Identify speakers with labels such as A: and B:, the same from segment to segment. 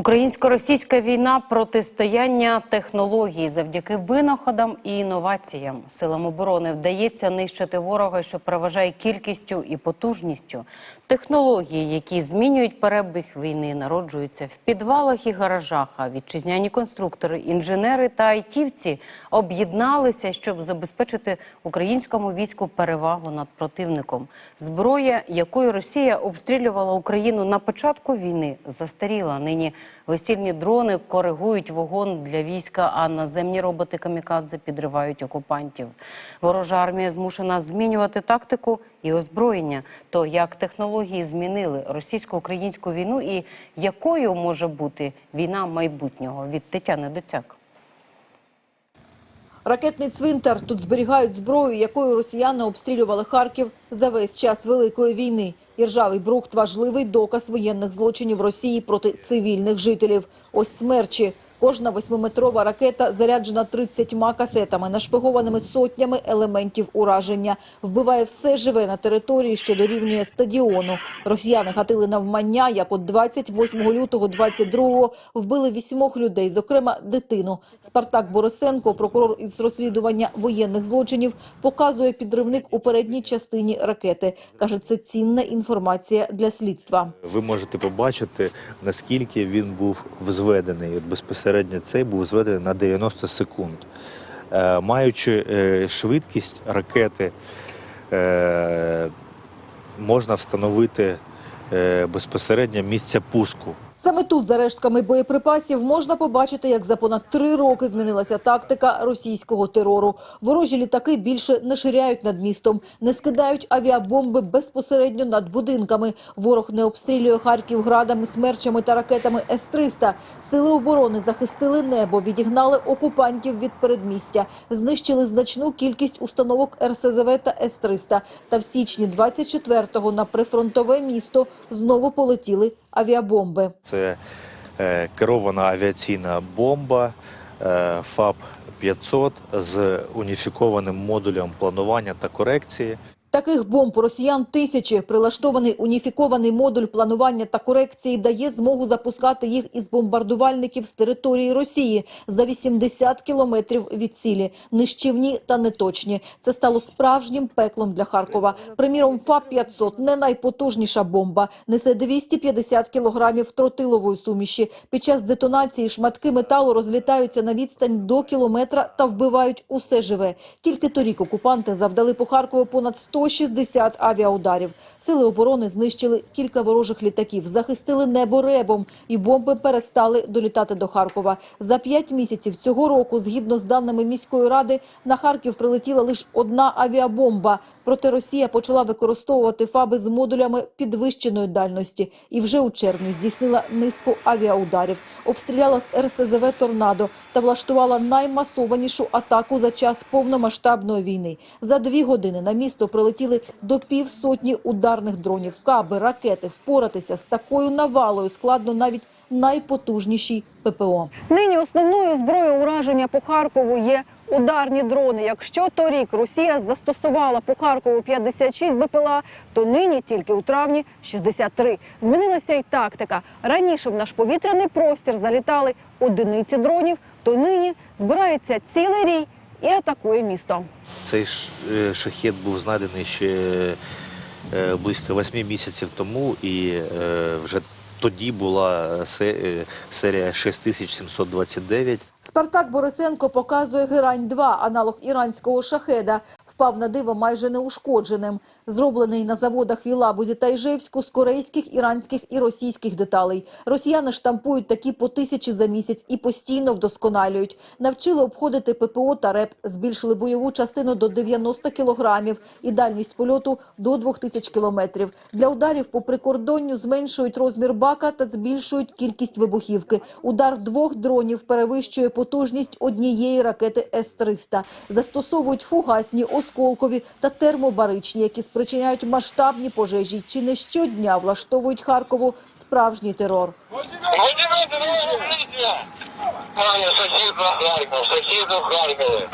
A: Українсько-російська війна протистояння технологій завдяки винаходам і інноваціям. Силам оборони вдається нищити ворога, що переважає кількістю і потужністю. Технології, які змінюють перебіг війни, народжуються в підвалах і гаражах. А вітчизняні конструктори, інженери та айтівці об'єдналися, щоб забезпечити українському війську перевагу над противником. Зброя, якою Росія обстрілювала Україну на початку війни, застаріла. Нині весільні дрони коригують вогонь для війська, а наземні роботи камікадзе підривають окупантів. Ворожа армія змушена змінювати тактику і озброєння. То як технології змінили російсько-українську війну, і якою може бути війна майбутнього від Тетяни Доцяк?
B: Ракетний цвинтар тут зберігають зброю, якою росіяни обстрілювали Харків за весь час Великої війни. Іржавий брухт – важливий доказ воєнних злочинів Росії проти цивільних жителів. Ось смерчі. Кожна восьмиметрова ракета заряджена 30 касетами, нашпигованими сотнями елементів ураження. Вбиває все живе на території, що дорівнює стадіону. Росіяни гатили навмання, як от 28 лютого 22-го вбили вісьмох людей, зокрема дитину. Спартак Борисенко, прокурор із розслідування воєнних злочинів, показує підривник у передній частині ракети. Каже, це цінна інформація для слідства.
C: Ви можете побачити, наскільки він був взведений. От безпосередньо цей був зведений на 90 секунд. Е, маючи е, швидкість ракети, е, можна встановити безпосередньо місце пуску.
B: Саме тут, за рештками боєприпасів, можна побачити, як за понад три роки змінилася тактика російського терору. Ворожі літаки більше не ширяють над містом, не скидають авіабомби безпосередньо над будинками. Ворог не обстрілює Харків градами, смерчами та ракетами С-300. Сили оборони захистили небо, відігнали окупантів від передмістя, знищили значну кількість установок РСЗВ та С-300. Та в січні 24-го на прифронтове місто знову полетіли авіабомби.
C: Це е, керована авіаційна бомба е, ФАП-500 з уніфікованим модулем планування та корекції.
B: Таких бомб росіян тисячі. Прилаштований уніфікований модуль планування та корекції дає змогу запускати їх із бомбардувальників з території Росії за 80 кілометрів від цілі. Нищівні та неточні. Це стало справжнім пеклом для Харкова. Приміром, ФАП-500 – не найпотужніша бомба. Несе 250 кілограмів тротилової суміші. Під час детонації шматки металу розлітаються на відстань до кілометра та вбивають усе живе. Тільки торік окупанти завдали по Харкову понад 160 авіаударів. Сили оборони знищили кілька ворожих літаків, захистили небо ребом, і бомби перестали долітати до Харкова. За п'ять місяців цього року, згідно з даними міської ради, на Харків прилетіла лише одна авіабомба. Проте Росія почала використовувати ФАБи з модулями підвищеної дальності і вже у червні здійснила низку авіаударів, обстріляла з РСЗВ «Торнадо» та влаштувала наймасованішу атаку за час повномасштабної війни. За дві години на місто прилетіли до півсотні ударних дронів, каби, ракети. Впоратися з такою навалою складно навіть найпотужнішій ППО.
D: Нині основною зброєю ураження по Харкову є ударні дрони. Якщо торік Росія застосувала по Харкову 56 БПЛА, то нині тільки у травні 63. Змінилася й тактика. Раніше в наш повітряний простір залітали одиниці дронів, то нині збирається цілий рій і атакує місто.
C: Цей е, шахет був знайдений ще е, близько восьми місяців тому, і е, вже тоді була се- серія 6729.
B: Спартак Борисенко показує Герань-2, аналог іранського шахеда. Впав на диво майже неушкодженим. Зроблений на заводах в Ілабузі та Іжевську з корейських, іранських і російських деталей. Росіяни штампують такі по тисячі за місяць і постійно вдосконалюють. Навчили обходити ППО та РЕП, збільшили бойову частину до 90 кілограмів і дальність польоту до 2000 кілометрів. Для ударів по прикордонню зменшують розмір бака та збільшують кількість вибухівки. Удар двох дронів перевищує потужність однієї ракети С-300. Застосовують фугасні, осколкові та термобаричні, які спричиняють масштабні пожежі. Чи не щодня влаштовують Харкову справжній терор.
E: Владимир Дмитрович! Пані сусід на Харків, сусід у Харкові.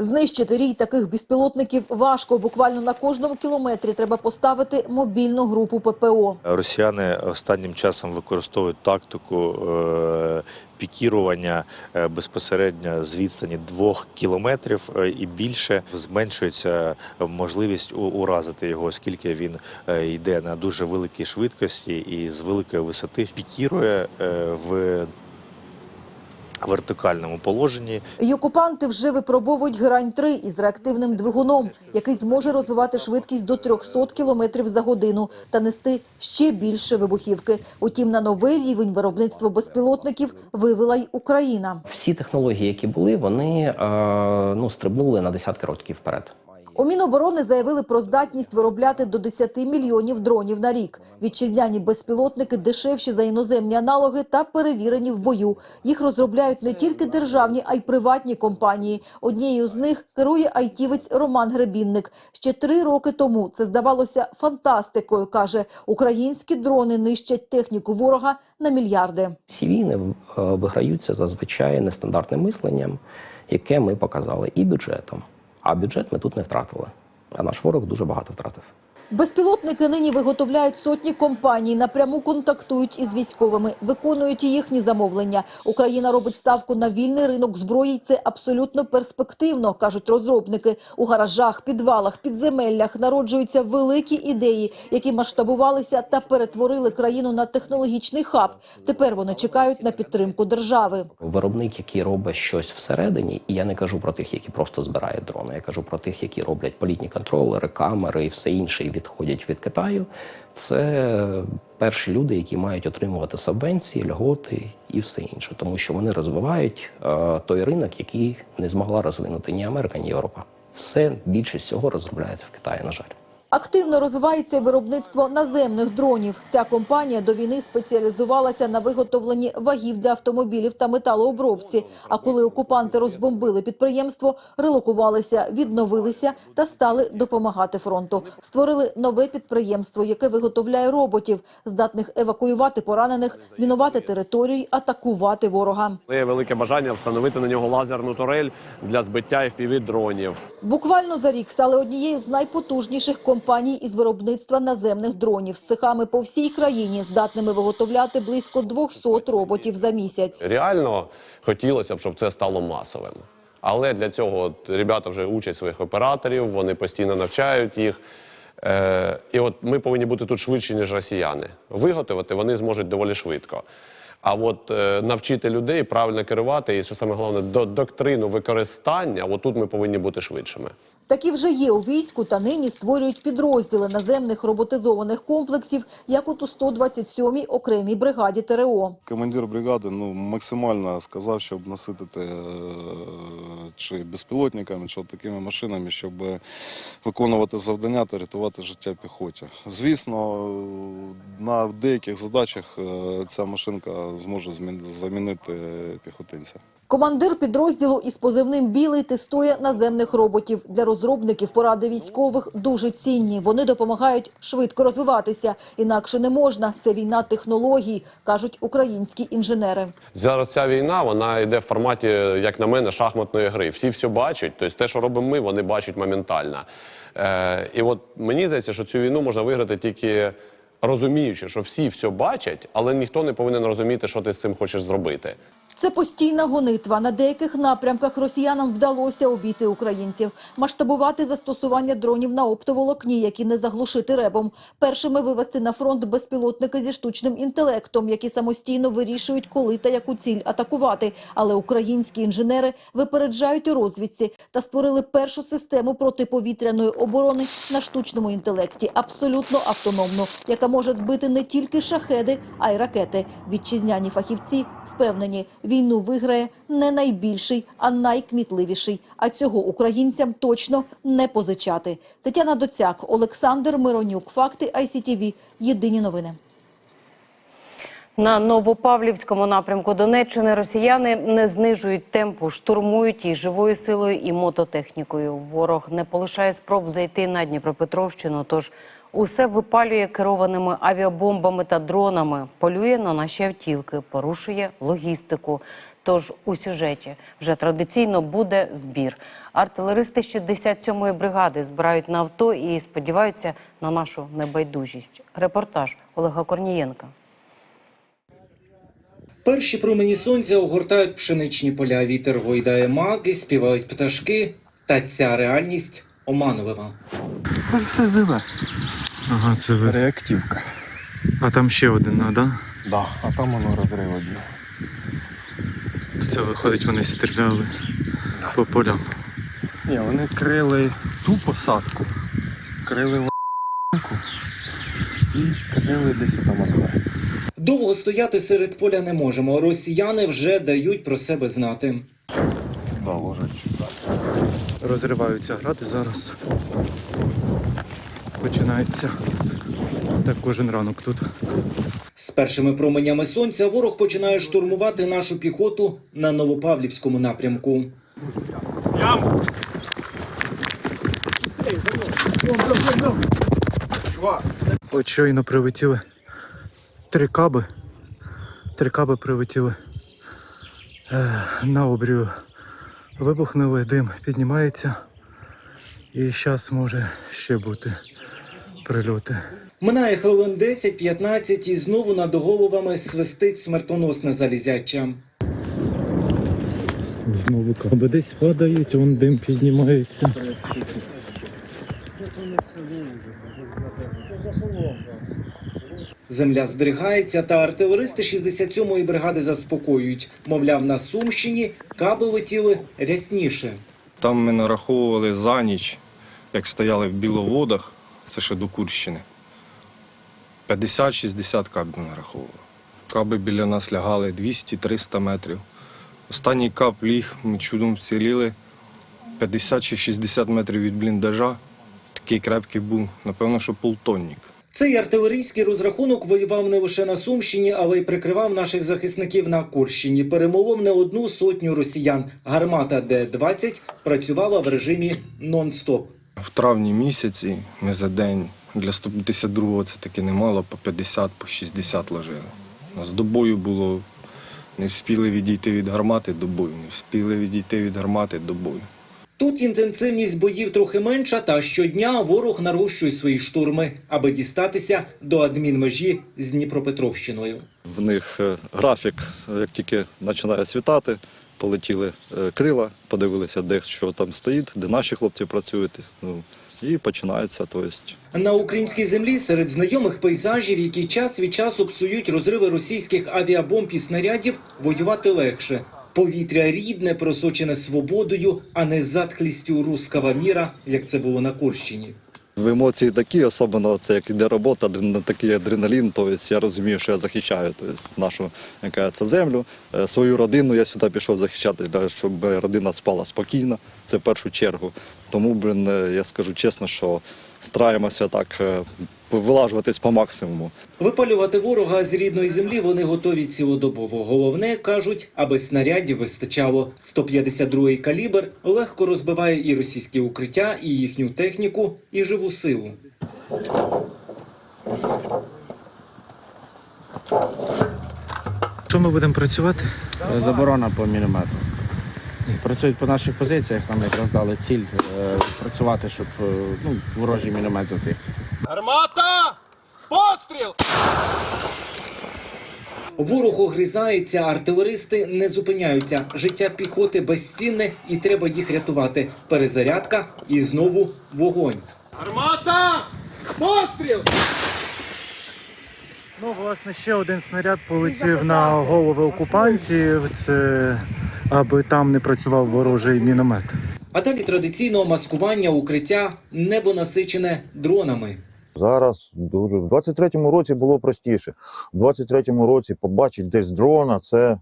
B: Знищити рій таких безпілотників важко. Буквально на кожному кілометрі треба поставити мобільну групу ППО.
C: Росіяни останнім часом використовують тактику е, пікірування е, безпосередньо з відстані двох кілометрів е, і більше зменшується можливість уразити його, оскільки він йде на дуже великій швидкості і з великої висоти пікірує в вертикальному положенні.
B: І окупанти вже випробовують грань 3 із реактивним двигуном, який зможе розвивати швидкість до 300 км за годину та нести ще більше вибухівки. Утім, на новий рівень виробництва безпілотників вивела й Україна.
F: Всі технології, які були, вони е, ну стрибнули на десятки років вперед.
B: У Міноборони заявили про здатність виробляти до 10 мільйонів дронів на рік. Вітчизняні безпілотники дешевші за іноземні аналоги та перевірені в бою. Їх розробляють не тільки державні, а й приватні компанії. Однією з них керує айтівець Роман Гребінник. Ще три роки тому це здавалося фантастикою. каже, українські дрони нищать техніку ворога на мільярди.
F: Всі війни е, виграються зазвичай нестандартним мисленням, яке ми показали, і бюджетом. А бюджет ми тут не втратили. А наш ворог дуже багато втратив.
B: Безпілотники нині виготовляють сотні компаній, напряму контактують із військовими, виконують їхні замовлення. Україна робить ставку на вільний ринок зброї. Це абсолютно перспективно, кажуть розробники. У гаражах, підвалах, підземеллях народжуються великі ідеї, які масштабувалися та перетворили країну на технологічний хаб. Тепер вони чекають на підтримку держави.
F: Виробник, який робить щось всередині, і я не кажу про тих, які просто збирають дрони. Я кажу про тих, які роблять політні контролери, камери і все інше, відходять від Китаю. Це перші люди, які мають отримувати субвенції, льготи і все інше, тому що вони розвивають е, той ринок, який не змогла розвинути ні Америка, ні Європа. Все більшість цього розробляється в Китаї, на жаль.
B: Активно розвивається виробництво наземних дронів. Ця компанія до війни спеціалізувалася на виготовленні вагів для автомобілів та металообробці. А коли окупанти розбомбили підприємство, релокувалися, відновилися та стали допомагати фронту. Створили нове підприємство, яке виготовляє роботів, здатних евакуювати поранених, мінувати територію, атакувати ворога.
G: Є велике бажання встановити на нього лазерну турель для збиття fpv дронів.
B: Буквально за рік стали однією з найпотужніших компаній із виробництва наземних дронів з цехами по всій країні, здатними виготовляти близько 200 роботів за місяць.
G: Реально хотілося б, щоб це стало масовим. Але для цього от, ребята вже учать своїх операторів, вони постійно навчають їх. Е, і от ми повинні бути тут швидші, ніж росіяни. Виготовити вони зможуть доволі швидко. А от е, навчити людей правильно керувати, і що саме головне, до доктрину використання, от тут ми повинні бути швидшими.
B: Такі вже є у війську та нині створюють підрозділи наземних роботизованих комплексів, як от у 127-й окремій бригаді ТРО.
H: Командир бригади ну, максимально сказав, щоб наситити е, чи безпілотниками, чи такими машинами, щоб виконувати завдання та рятувати життя піхоті. Звісно, на деяких задачах е, ця машинка зможе змін- замінити піхотинця.
B: Командир підрозділу із позивним «Білий» тестує наземних роботів. Для розробників поради військових дуже цінні. Вони допомагають швидко розвиватися. Інакше не можна. Це війна технологій, кажуть українські інженери.
G: Зараз ця війна вона йде в форматі, як на мене, шахматної гри. Всі все бачать. Тобто те, що робимо ми, вони бачать моментально. Е, і от мені здається, що цю війну можна виграти тільки розуміючи, що всі все бачать, але ніхто не повинен розуміти, що ти з цим хочеш зробити.
B: Це постійна гонитва. На деяких напрямках росіянам вдалося обійти українців. Масштабувати застосування дронів на оптоволокні, які не заглушити ребом. Першими вивести на фронт безпілотники зі штучним інтелектом, які самостійно вирішують, коли та яку ціль атакувати. Але українські інженери випереджають у розвідці та створили першу систему протиповітряної оборони на штучному інтелекті, абсолютно автономну, яка може збити не тільки шахеди, а й ракети. Вітчизняні фахівці впевнені, війну виграє не найбільший, а найкмітливіший. А цього українцям точно не позичати. Тетяна Доцяк, Олександр Миронюк. Факти ICTV. Єдині новини.
A: На Новопавлівському напрямку Донеччини росіяни не знижують темпу, штурмують і живою силою, і мототехнікою. Ворог не полишає спроб зайти на Дніпропетровщину. Тож Усе випалює керованими авіабомбами та дронами, полює на наші автівки, порушує логістику. Тож у сюжеті вже традиційно буде збір. Артилеристи 67-ї бригади збирають на авто і сподіваються на нашу небайдужість. Репортаж Олега Корнієнка.
I: Перші промені сонця огортають пшеничні поля. Вітер гойдає маки, співають пташки. Та ця реальність оманлива.
J: Ага, це ви.
H: Реактивка.
J: А там ще один, а, да?
H: Да, а там воно розрив один.
J: Це виходить, вони стріляли по полям.
H: Ні, вони крили ту посадку, крили в***ку і крили десь там одне.
I: Довго стояти серед поля не можемо. Росіяни вже дають про себе знати.
H: Да.
J: Розриваються гради зараз. Починається. Так кожен ранок тут.
I: З першими променями сонця ворог починає штурмувати нашу піхоту на Новопавлівському напрямку.
J: От щойно прилетіли три каби. Три каби прилетіли е, на обрію. Вибухнули, дим піднімається. І зараз може ще бути прильоти.
I: Минає хвилин 10-15 і знову над головами свистить смертоносне залізяча.
J: Знову каби десь падають, вон дим піднімається.
I: Земля здригається, та артилеристи 67-ї бригади заспокоюють. Мовляв, на Сумщині каби летіли рясніше.
K: Там ми нараховували за ніч, як стояли в біловодах, це ще до Курщини. 50-60 кабів нараховували. Каби біля нас лягали 200-300 метрів. Останній кап ліг, ми чудом вціліли 50 чи 60 метрів від бліндажа. Такий крепкий був, напевно, що полтонник.
I: Цей артилерійський розрахунок воював не лише на Сумщині, але й прикривав наших захисників на Курщині. Перемолов не одну сотню росіян. Гармата Д-20 працювала в режимі нон-стоп.
K: В травні місяці ми за день для 152-го це таки немало, по 50, по 60 ложили. У нас до бою було, не встигли відійти від гармати до бою, не встигли відійти від гармати до бою.
I: Тут інтенсивність боїв трохи менша, та щодня ворог нарощує свої штурми, аби дістатися до адмінмежі з Дніпропетровщиною.
L: В них е, графік, як тільки починає світати, полетіли е, крила, подивилися, де що там стоїть, де наші хлопці працюють. Ну, і починається. Тобто,
I: На українській землі серед знайомих пейзажів, які час від часу псують розриви російських авіабомб і снарядів, воювати легше. Повітря рідне, просочене свободою, а не затхлістю руского міра, як це було на Курщині.
L: В емоції такі, особливо це як іде робота, такий адреналін. Тобто я розумію, що я захищаю тобто, нашу яка це землю, е, свою родину. Я сюди пішов захищати, щоб родина спала спокійно. Це в першу чергу. Тому, блин, е, я скажу чесно, що стараємося так е, вилажуватись по максимуму.
I: Випалювати ворога з рідної землі вони готові цілодобово. Головне, кажуть, аби снарядів вистачало. 152-й калібр легко розбиває і російські укриття, і їхню техніку, і живу силу.
J: Що ми будемо працювати?
M: Заборона по міномету. Працюють по наших позиціях, нам якраз дали ціль е, працювати, щоб е, ну, ворожий міномет затих.
E: Гармата! Постріл!
I: Ворог огризається, артилеристи не зупиняються. Життя піхоти безцінне і треба їх рятувати. Перезарядка і знову вогонь.
E: Гармата! Постріл!
J: Ну, власне, ще один снаряд полетів на голови окупантів. Це аби там не працював ворожий міномет.
I: А далі традиційного маскування укриття небо насичене дронами.
N: Зараз дуже в 23-му році було простіше. В 23-му році побачити десь дрона це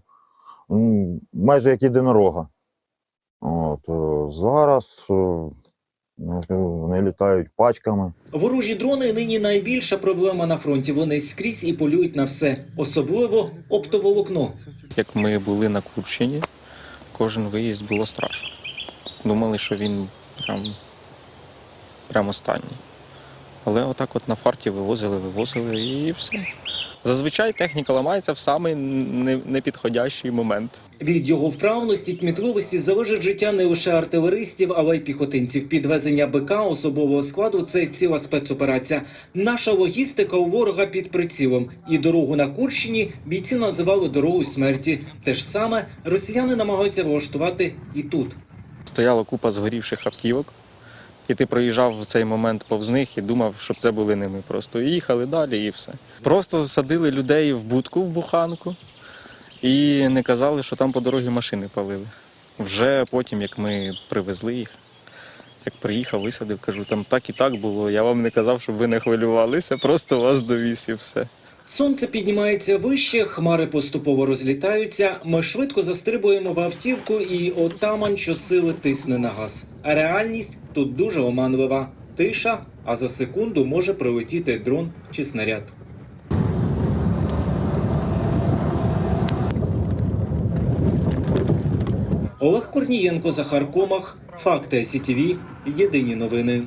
N: м, майже як єдинорога. От, е, зараз е, ну, вони літають пачками.
I: Ворожі дрони нині найбільша проблема на фронті. Вони скрізь і полюють на все, особливо оптоволокно.
K: Як ми були на Курщині, кожен виїзд було страшно. Думали, що він прям, прям останній.
O: Але отак от на фарті вивозили, вивозили і все. Зазвичай техніка ламається в самий не- непідходящий момент.
I: Від його вправності, кмітливості залежить життя не лише артилеристів, але й піхотинців. Підвезення БК особового складу це ціла спецоперація. Наша логістика у ворога під прицілом. І дорогу на Курщині бійці називали дорогою смерті. Те ж саме росіяни намагаються влаштувати і тут.
O: Стояла купа згорівших автівок, і ти проїжджав в цей момент повз них і думав, щоб це були не ми. Просто їхали далі і все. Просто садили людей в будку в буханку і не казали, що там по дорозі машини палили. Вже потім, як ми привезли їх, як приїхав, висадив, кажу, там так і так було. Я вам не казав, щоб ви не хвилювалися, просто вас довіз і все.
I: Сонце піднімається вище, хмари поступово розлітаються. Ми швидко застрибуємо в автівку, і отаман щосили тисне на газ. А реальність тут дуже оманлива. Тиша, а за секунду може прилетіти дрон чи снаряд. Олег Корнієнко, Захар Комах, Факти СІТВ, Єдині новини.